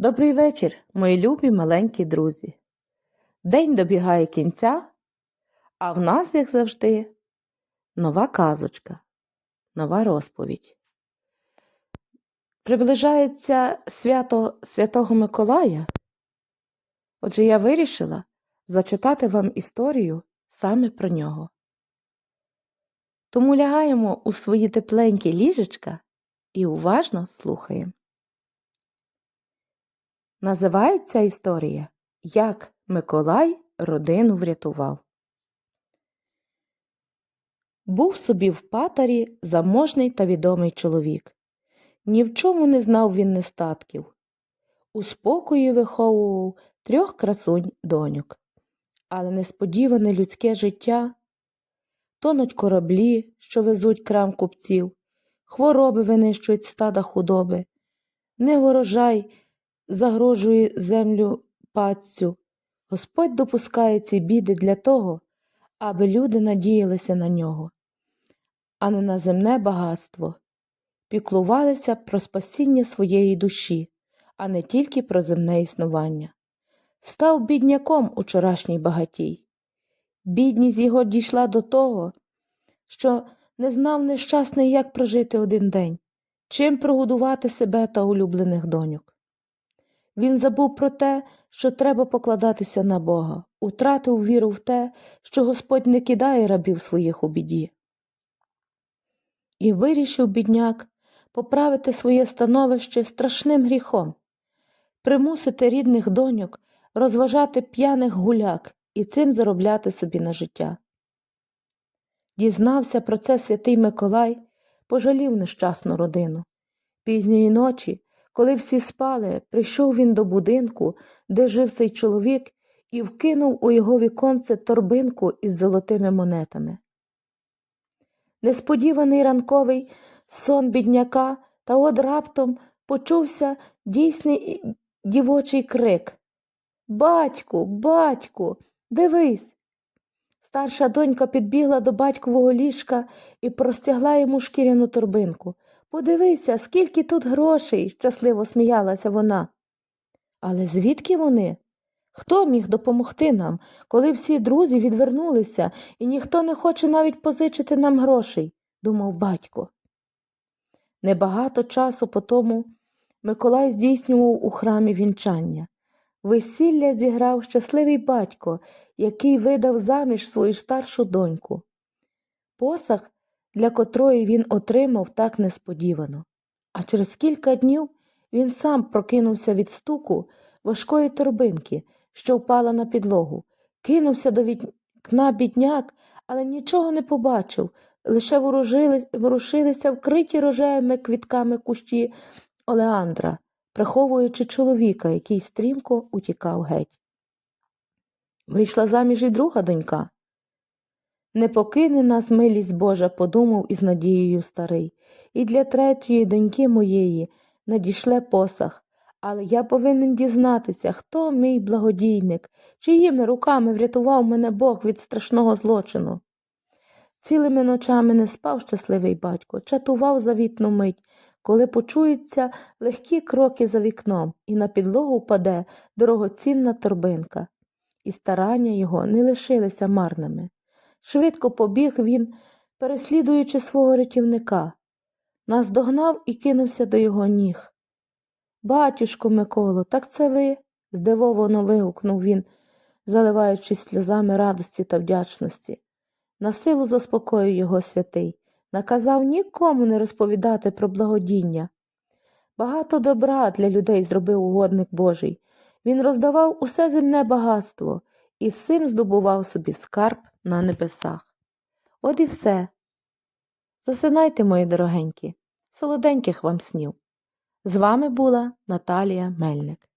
Добрий вечір, мої любі маленькі друзі. День добігає кінця, а в нас, як завжди, нова казочка, нова розповідь. Приближається свято Святого Миколая. Отже, я вирішила зачитати вам історію саме про нього. Тому лягаємо у свої тепленькі ліжечка і уважно слухаємо. Називається історія Як Миколай родину врятував. Був собі в патарі заможний та відомий чоловік. Ні в чому не знав він нестатків. У спокої виховував трьох красунь доньок. Але несподіване людське життя тонуть кораблі, що везуть крам купців, хвороби винищують стада худоби, неворожай загрожує землю падцю. Господь допускає ці біди для того, аби люди надіялися на нього, а не на земне багатство, піклувалися про спасіння своєї душі, а не тільки про земне існування. Став бідняком учорашній багатій. Бідність його дійшла до того, що не знав нещасний, як прожити один день, чим прогодувати себе та улюблених доньок. Він забув про те, що треба покладатися на Бога, утратив віру в те, що Господь не кидає рабів своїх у біді. І вирішив бідняк поправити своє становище страшним гріхом, примусити рідних доньок розважати п'яних гуляк і цим заробляти собі на життя. Дізнався про це святий Миколай, пожалів нещасну родину. Пізньої ночі коли всі спали, прийшов він до будинку, де жив цей чоловік, і вкинув у його віконце торбинку із золотими монетами. Несподіваний ранковий сон бідняка, та от раптом почувся дійсний дівочий крик Батьку, батьку, дивись. Старша донька підбігла до батькового ліжка і простягла йому шкіряну торбинку. Подивися, скільки тут грошей, щасливо сміялася вона. Але звідки вони? Хто міг допомогти нам, коли всі друзі відвернулися, і ніхто не хоче навіть позичити нам грошей, думав батько. Небагато часу по тому Миколай здійснював у храмі вінчання. Весілля зіграв щасливий батько, який видав заміж свою старшу доньку. Посах для котрої він отримав так несподівано. А через кілька днів він сам прокинувся від стуку важкої торбинки, що впала на підлогу, кинувся до вікна бідняк, але нічого не побачив, лише ворушилися вкриті рожевими квітками кущі Олеандра, приховуючи чоловіка, який стрімко утікав геть. Вийшла заміж і друга донька. Не покине нас милість Божа, подумав із надією старий, і для третьої доньки моєї надішле посах, але я повинен дізнатися, хто мій благодійник, чиїми руками врятував мене Бог від страшного злочину. Цілими ночами не спав щасливий батько, чатував завітну мить, коли почуються легкі кроки за вікном, і на підлогу впаде дорогоцінна торбинка, і старання його не лишилися марними. Швидко побіг він, переслідуючи свого рятівника. Наздогнав і кинувся до його ніг. Батюшко Миколо, так це ви? здивовано вигукнув він, заливаючись сльозами радості та вдячності. На силу заспокоїв його святий, наказав нікому не розповідати про благодіння. Багато добра для людей зробив угодник Божий. Він роздавав усе земне багатство і сим здобував собі скарб на небесах. От і все. Засинайте, мої дорогенькі, солоденьких вам снів. З вами була Наталія Мельник.